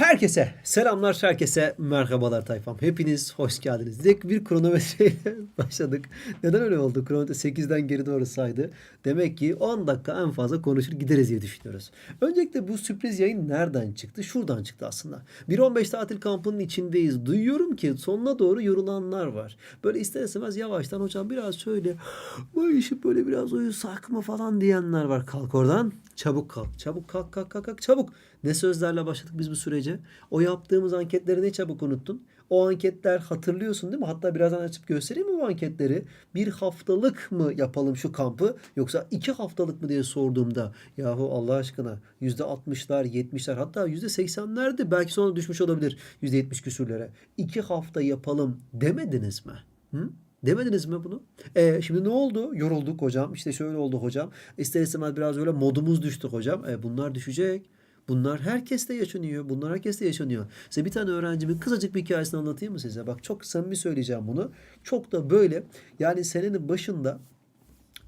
Herkese selamlar, herkese merhabalar tayfam. Hepiniz hoş geldiniz. Direkt bir kronometreyle başladık. Neden öyle oldu? Kronometre 8'den geri doğru saydı. Demek ki 10 dakika en fazla konuşur gideriz diye düşünüyoruz. Öncelikle bu sürpriz yayın nereden çıktı? Şuradan çıktı aslında. 1-15 tatil kampının içindeyiz. Duyuyorum ki sonuna doğru yorulanlar var. Böyle ister istemez yavaştan hocam biraz şöyle bu işi böyle biraz uyusak mı falan diyenler var. Kalk oradan. Çabuk kalk. Çabuk kalk kalk kalk kalk çabuk. Ne sözlerle başladık biz bu sürece? O yaptığımız anketleri ne çabuk unuttun? O anketler hatırlıyorsun değil mi? Hatta birazdan açıp göstereyim mi bu anketleri? Bir haftalık mı yapalım şu kampı yoksa iki haftalık mı diye sorduğumda yahu Allah aşkına %60'lar 70'ler hatta %80'lerdi belki sonra düşmüş olabilir %70 küsürlere. İki hafta yapalım demediniz mi? Hı? Demediniz mi bunu? E, şimdi ne oldu? Yorulduk hocam. İşte şöyle oldu hocam. İster istemez biraz öyle modumuz düştü hocam. E, bunlar düşecek. Bunlar herkeste yaşanıyor. Bunlar herkeste yaşanıyor. Size bir tane öğrencimin kısacık bir hikayesini anlatayım mı size? Bak çok samimi söyleyeceğim bunu. Çok da böyle yani senenin başında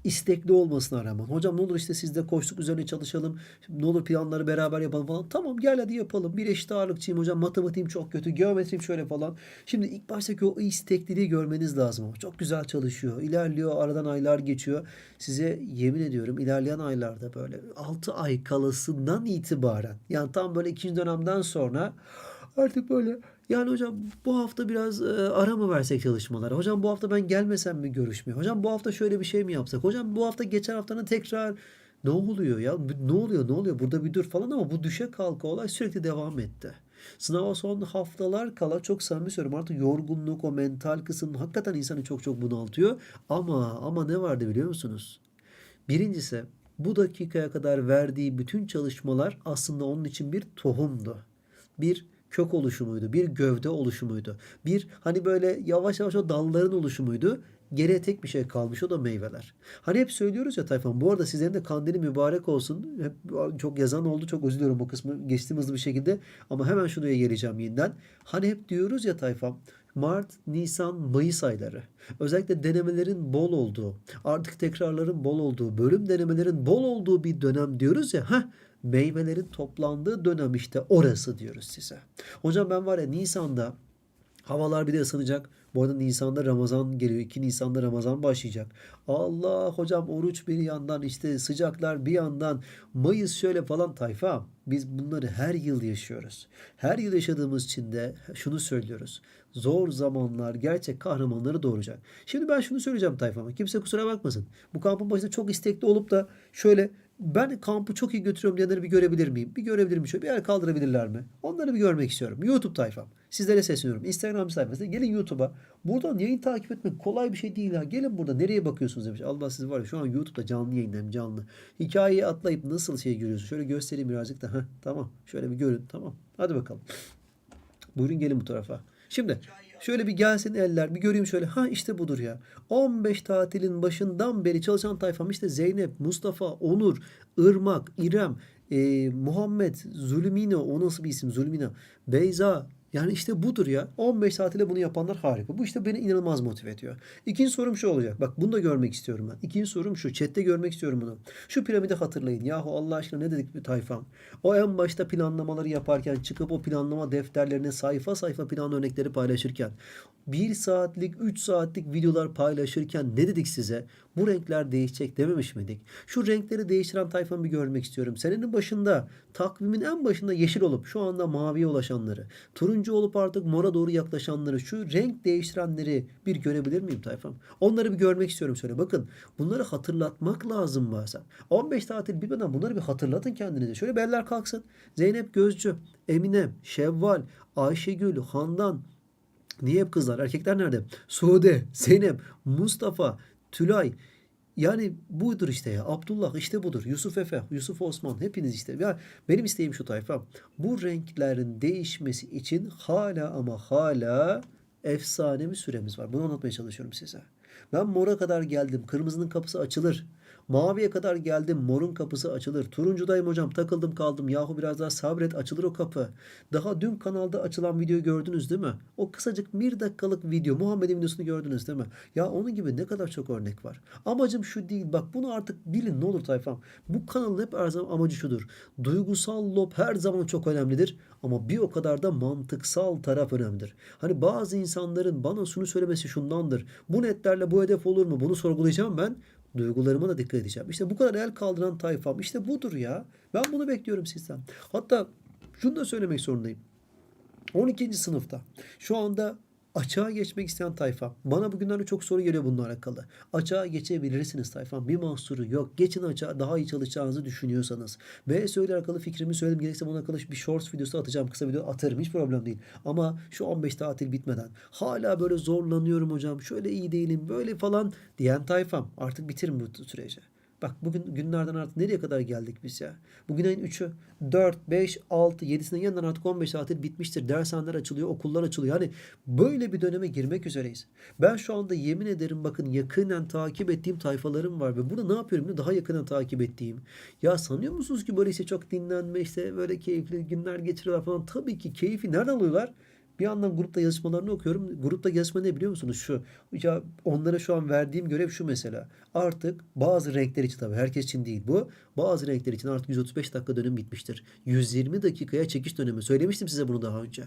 istekli olmasına rağmen hocam ne olur işte sizde koştuk üzerine çalışalım ne olur planları beraber yapalım falan. Tamam gel hadi yapalım bir eşit ağırlıkçıyım hocam matematiğim çok kötü geometrim şöyle falan. Şimdi ilk baştaki o istekliliği görmeniz lazım çok güzel çalışıyor ilerliyor aradan aylar geçiyor. Size yemin ediyorum ilerleyen aylarda böyle 6 ay kalasından itibaren yani tam böyle ikinci dönemden sonra artık böyle yani hocam bu hafta biraz e, ara mı versek çalışmalara? Hocam bu hafta ben gelmesem mi görüşmeye? Hocam bu hafta şöyle bir şey mi yapsak? Hocam bu hafta geçen haftanın tekrar ne oluyor ya? Ne oluyor? Ne oluyor? Burada bir dur falan ama bu düşe kalka olay sürekli devam etti. Sınava son haftalar kala çok samimi söylüyorum artık yorgunluk o mental kısım hakikaten insanı çok çok bunaltıyor. Ama ama ne vardı biliyor musunuz? Birincisi bu dakikaya kadar verdiği bütün çalışmalar aslında onun için bir tohumdu. Bir kök oluşumuydu, bir gövde oluşumuydu. Bir hani böyle yavaş yavaş o dalların oluşumuydu. Geriye tek bir şey kalmış o da meyveler. Hani hep söylüyoruz ya Tayfan bu arada sizlerin de kandili mübarek olsun. Hep çok yazan oldu çok özür diliyorum o kısmı geçtim hızlı bir şekilde. Ama hemen şuraya geleceğim yeniden. Hani hep diyoruz ya Tayfan Mart, Nisan, Mayıs ayları. Özellikle denemelerin bol olduğu, artık tekrarların bol olduğu, bölüm denemelerin bol olduğu bir dönem diyoruz ya. Heh, meyvelerin toplandığı dönem işte orası diyoruz size. Hocam ben var ya Nisan'da havalar bir de ısınacak. Bu arada Nisan'da Ramazan geliyor. 2 Nisan'da Ramazan başlayacak. Allah hocam oruç bir yandan işte sıcaklar bir yandan Mayıs şöyle falan tayfa. Biz bunları her yıl yaşıyoruz. Her yıl yaşadığımız için de şunu söylüyoruz. Zor zamanlar gerçek kahramanları doğuracak. Şimdi ben şunu söyleyeceğim tayfama. Kimse kusura bakmasın. Bu kampın başında çok istekli olup da şöyle ben kampı çok iyi götürüyorum diyenleri bir görebilir miyim? Bir görebilir miyim? Şöyle bir el kaldırabilirler mi? Onları bir görmek istiyorum. YouTube tayfam. Sizlere sesleniyorum. Instagram sayfasında gelin YouTube'a. Buradan yayın takip etmek kolay bir şey değil ha. Gelin burada nereye bakıyorsunuz demiş. Allah sizi var ya şu an YouTube'da canlı yayındayım canlı. Hikayeyi atlayıp nasıl şey görüyorsun? Şöyle göstereyim birazcık da. Heh, tamam. Şöyle bir görün. Tamam. Hadi bakalım. Buyurun gelin bu tarafa. Şimdi şöyle bir gelsin eller bir göreyim şöyle. Ha işte budur ya. 15 tatilin başından beri çalışan tayfam işte Zeynep, Mustafa, Onur, Irmak, İrem, e, Muhammed, Zulmina o nasıl bir isim Zulmina, Beyza, yani işte budur ya. 15 saat ile bunu yapanlar harika. Bu işte beni inanılmaz motive ediyor. İkinci sorum şu olacak. Bak bunu da görmek istiyorum ben. İkinci sorum şu. Chat'te görmek istiyorum bunu. Şu piramidi hatırlayın. Yahu Allah aşkına ne dedik bir tayfam? O en başta planlamaları yaparken çıkıp o planlama defterlerine sayfa sayfa plan örnekleri paylaşırken 1 saatlik 3 saatlik videolar paylaşırken ne dedik size? Bu renkler değişecek dememiş miydik? Şu renkleri değiştiren tayfamı bir görmek istiyorum. Senenin başında takvimin en başında yeşil olup şu anda maviye ulaşanları, turuncu olup artık mora doğru yaklaşanları, şu renk değiştirenleri bir görebilir miyim tayfam? Onları bir görmek istiyorum şöyle. Bakın bunları hatırlatmak lazım bazen. 15 tatil bitmeden bunları bir hatırlatın kendinize. Şöyle beller kalksın. Zeynep Gözcü, Emine, Şevval, Ayşegül, Handan, Niye hep kızlar? Erkekler nerede? Sude, Zeynep, Mustafa, Tülay. Yani budur işte ya. Abdullah işte budur. Yusuf Efe, Yusuf Osman hepiniz işte. Ya benim isteğim şu tayfa. Bu renklerin değişmesi için hala ama hala efsane bir süremiz var. Bunu anlatmaya çalışıyorum size. Ben mora kadar geldim. Kırmızının kapısı açılır. Maviye kadar geldim. Morun kapısı açılır. Turuncudayım hocam. Takıldım kaldım. Yahu biraz daha sabret. Açılır o kapı. Daha dün kanalda açılan videoyu gördünüz değil mi? O kısacık bir dakikalık video. Muhammed'in videosunu gördünüz değil mi? Ya onun gibi ne kadar çok örnek var. Amacım şu değil. Bak bunu artık bilin ne olur tayfam. Bu kanalın hep her zaman amacı şudur. Duygusal lob her zaman çok önemlidir. Ama bir o kadar da mantıksal taraf önemlidir. Hani bazı insanların bana şunu söylemesi şundandır. Bu netlerle bu hedef olur mu? Bunu sorgulayacağım ben. Duygularıma da dikkat edeceğim. İşte bu kadar el kaldıran tayfam. İşte budur ya. Ben bunu bekliyorum sizden. Hatta şunu da söylemek zorundayım. 12. sınıfta şu anda açığa geçmek isteyen tayfa. Bana bugünlerde çok soru geliyor bununla alakalı. Açığa geçebilirsiniz tayfam. Bir mahsuru yok. Geçin açığa daha iyi çalışacağınızı düşünüyorsanız. Ve söyle alakalı fikrimi söyledim. Gerekse bunun alakalı bir shorts videosu atacağım. Kısa video atarım. Hiç problem değil. Ama şu 15 tatil bitmeden hala böyle zorlanıyorum hocam. Şöyle iyi değilim. Böyle falan diyen tayfam. Artık bitirin bu süreci. Bak bugün günlerden artık nereye kadar geldik biz ya? Bugün ayın 3'ü, 4, 5, 6, 7'sinden yanından artık 15 tatil bitmiştir. Dershaneler açılıyor, okullar açılıyor. Hani böyle bir döneme girmek üzereyiz. Ben şu anda yemin ederim bakın yakından takip ettiğim tayfalarım var ve burada ne yapıyorum? Daha yakından takip ettiğim. Ya sanıyor musunuz ki böyle işte çok dinlenme işte böyle keyifli günler geçiriyorlar falan. Tabii ki keyfi nereden alıyorlar? Bir yandan grupta yazışmalarını okuyorum. Grupta yazışma ne biliyor musunuz? Şu. Ya onlara şu an verdiğim görev şu mesela. Artık bazı renkler için tabii herkes için değil bu. Bazı renkler için artık 135 dakika dönüm bitmiştir. 120 dakikaya çekiş dönemi. Söylemiştim size bunu daha önce.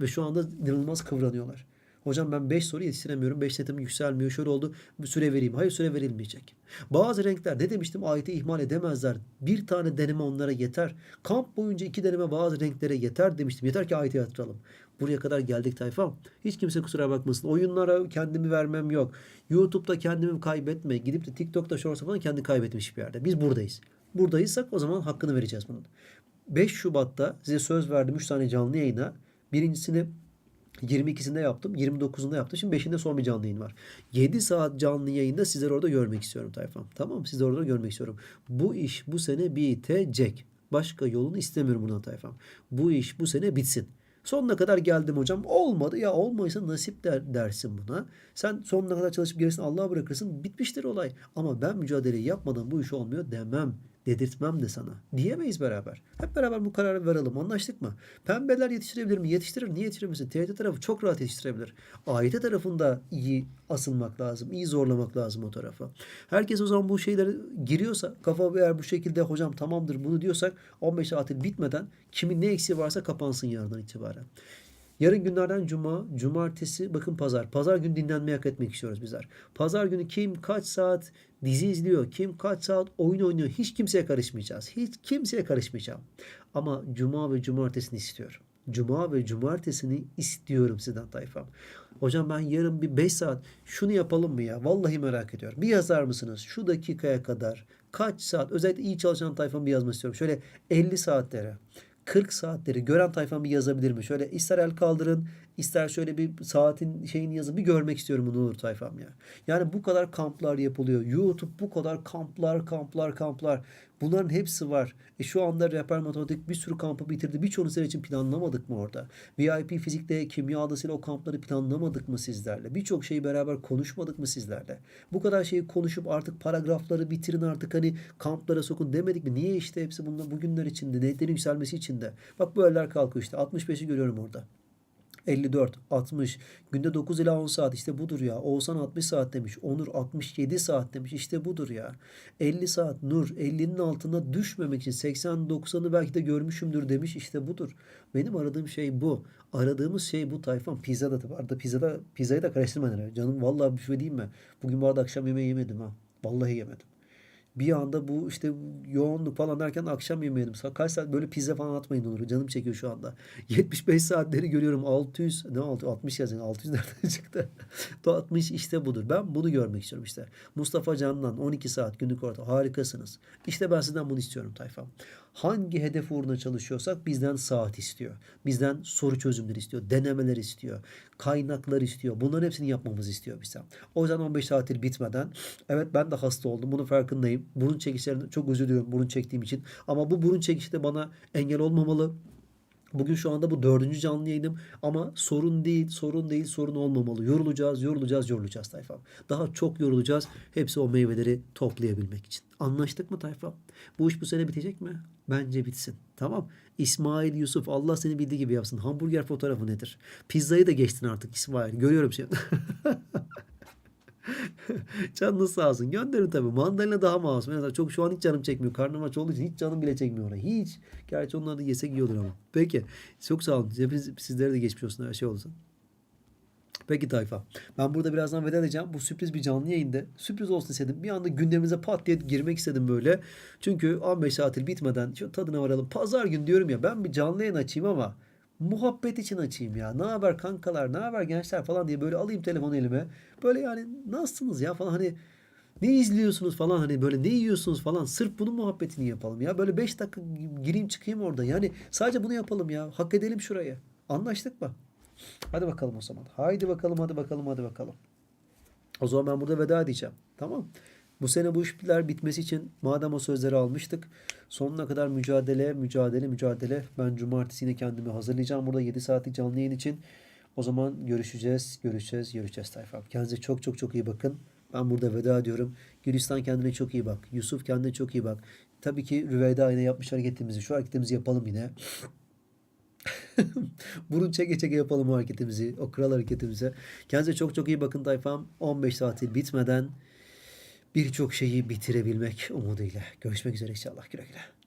Ve şu anda inanılmaz kıvranıyorlar. Hocam ben 5 soru yetiştiremiyorum. 5 netim yükselmiyor. Şöyle oldu. Bir süre vereyim. Hayır süre verilmeyecek. Bazı renkler ne demiştim? Ayeti ihmal edemezler. Bir tane deneme onlara yeter. Kamp boyunca iki deneme bazı renklere yeter demiştim. Yeter ki ayeti yatıralım. Buraya kadar geldik tayfam. Hiç kimse kusura bakmasın. Oyunlara kendimi vermem yok. YouTube'da kendimi kaybetme. Gidip de TikTok'ta Shorts'a falan kendi kaybetmiş bir yerde. Biz buradayız. Buradaysak o zaman hakkını vereceğiz bunun. 5 Şubat'ta size söz verdim 3 tane canlı yayına. Birincisini 22'sinde yaptım. 29'unda yaptım. Şimdi 5'inde son bir canlı yayın var. 7 saat canlı yayında sizleri orada görmek istiyorum tayfam. Tamam mı? Sizleri orada görmek istiyorum. Bu iş bu sene bitecek. Başka yolunu istemiyorum buradan tayfam. Bu iş bu sene bitsin. Sonuna kadar geldim hocam. Olmadı ya olmaysa nasip der, dersin buna. Sen sonuna kadar çalışıp gerisini Allah'a bırakırsın. Bitmiştir olay. Ama ben mücadeleyi yapmadan bu iş olmuyor demem. Dedirtmem de sana. Diyemeyiz beraber. Hep beraber bu kararı verelim. Anlaştık mı? Pembeler yetiştirebilir mi? Yetiştirir. Niye yetiştirmesin? TRT tarafı çok rahat yetiştirebilir. AYT tarafında iyi asılmak lazım. iyi zorlamak lazım o tarafa. Herkes o zaman bu şeylere giriyorsa kafa eğer bu şekilde hocam tamamdır bunu diyorsak 15 tatil bitmeden kimin ne eksiği varsa kapansın yarından itibaren. Yarın günlerden cuma, cumartesi, bakın pazar. Pazar günü dinlenmeyi hak etmek istiyoruz bizler. Pazar günü kim kaç saat dizi izliyor, kim kaç saat oyun oynuyor hiç kimseye karışmayacağız. Hiç kimseye karışmayacağım. Ama cuma ve cumartesini istiyorum. Cuma ve cumartesini istiyorum sizden tayfam. Hocam ben yarın bir 5 saat şunu yapalım mı ya? Vallahi merak ediyorum. Bir yazar mısınız? Şu dakikaya kadar kaç saat özellikle iyi çalışan tayfam bir yazmak istiyorum. Şöyle 50 saatlere 40 saatleri gören tayfam bir yazabilir mi? Şöyle ister el kaldırın, ister şöyle bir saatin şeyini yazın. Bir görmek istiyorum bunu olur tayfam ya. Yani bu kadar kamplar yapılıyor. YouTube bu kadar kamplar, kamplar, kamplar. Bunların hepsi var. E şu anda Rehber Matematik bir sürü kampı bitirdi. Birçoğunu sizler için planlamadık mı orada? VIP fizikte, kimya adasıyla o kampları planlamadık mı sizlerle? Birçok şeyi beraber konuşmadık mı sizlerle? Bu kadar şeyi konuşup artık paragrafları bitirin artık hani kamplara sokun demedik mi? Niye işte hepsi bunlar bugünler içinde, netlerin yükselmesi içinde. Bak bu eller kalkıyor işte. 65'i görüyorum orada. 54, 60, günde 9 ila 10 saat işte budur ya. Oğuzhan 60 saat demiş. Onur 67 saat demiş. İşte budur ya. 50 saat Nur 50'nin altına düşmemek için 80-90'ı belki de görmüşümdür demiş. İşte budur. Benim aradığım şey bu. Aradığımız şey bu tayfam. Pizza da tabii. Arada pizzada, pizzayı da karıştırmayın. Canım vallahi bir şey diyeyim mi? Bugün bu arada akşam yemeği yemedim ha. Vallahi yemedim bir anda bu işte yoğunluk falan derken akşam yemeyelim. Kaç saat böyle pizza falan atmayın olur. Canım çekiyor şu anda. 75 saatleri görüyorum. 600 ne 6 60 yazın. 600 nereden çıktı? 60 işte budur. Ben bunu görmek istiyorum işte. Mustafa Can'dan 12 saat günlük orta. Harikasınız. İşte ben sizden bunu istiyorum tayfam. Hangi hedef uğruna çalışıyorsak bizden saat istiyor. Bizden soru çözümleri istiyor. Denemeler istiyor. Kaynaklar istiyor. Bunların hepsini yapmamızı istiyor bizden. O yüzden 15 tatil bitmeden evet ben de hasta oldum. Bunun farkındayım. Burun çekişlerini çok özür diliyorum burun çektiğim için. Ama bu burun çekişi de bana engel olmamalı. Bugün şu anda bu dördüncü canlı yayınım ama sorun değil, sorun değil, sorun olmamalı. Yorulacağız, yorulacağız, yorulacağız tayfam. Daha çok yorulacağız. Hepsi o meyveleri toplayabilmek için. Anlaştık mı tayfam? Bu iş bu sene bitecek mi? Bence bitsin. Tamam. İsmail Yusuf Allah seni bildiği gibi yapsın. Hamburger fotoğrafı nedir? Pizzayı da geçtin artık İsmail. Görüyorum seni. Canınız sağ olsun. Gönderin tabii. Mandalina daha masum. Mesela çok şu an hiç canım çekmiyor. Karnım aç olduğu için hiç canım bile çekmiyor ona. Hiç. Gerçi onları da yesek iyi olur ama. Peki. Çok sağ olun. Hepiniz, sizlere de geçmiş olsun. Her şey olsun. Peki tayfa. Ben burada birazdan veda edeceğim. Bu sürpriz bir canlı yayında. Sürpriz olsun istedim. Bir anda gündemimize pat diye girmek istedim böyle. Çünkü 15 tatil bitmeden şu tadına varalım. Pazar gün diyorum ya ben bir canlı yayın açayım ama muhabbet için açayım ya. Ne haber kankalar, ne haber gençler falan diye böyle alayım telefonu elime. Böyle yani nasılsınız ya falan hani ne izliyorsunuz falan hani böyle ne yiyorsunuz falan sırf bunun muhabbetini yapalım ya. Böyle 5 dakika gireyim çıkayım orada. Yani sadece bunu yapalım ya. Hak edelim şurayı. Anlaştık mı? Hadi bakalım o zaman. Haydi bakalım hadi bakalım hadi bakalım. O zaman ben burada veda edeceğim. Tamam. Bu sene bu işler bitmesi için madem o sözleri almıştık sonuna kadar mücadele, mücadele, mücadele. Ben cumartesi yine kendimi hazırlayacağım burada 7 saatlik canlı yayın için. O zaman görüşeceğiz, görüşeceğiz, görüşeceğiz tayfam. Kendinize çok çok çok iyi bakın. Ben burada veda ediyorum. Gülistan kendine çok iyi bak. Yusuf kendine çok iyi bak. Tabii ki Rüveyda yine yapmış hareketimizi. Şu hareketimizi yapalım yine. Burun çeke çeke yapalım hareketimizi. O kral hareketimizi. Kendinize çok çok iyi bakın tayfam. 15 tatil bitmeden birçok şeyi bitirebilmek umuduyla. Görüşmek üzere inşallah. Güle güle.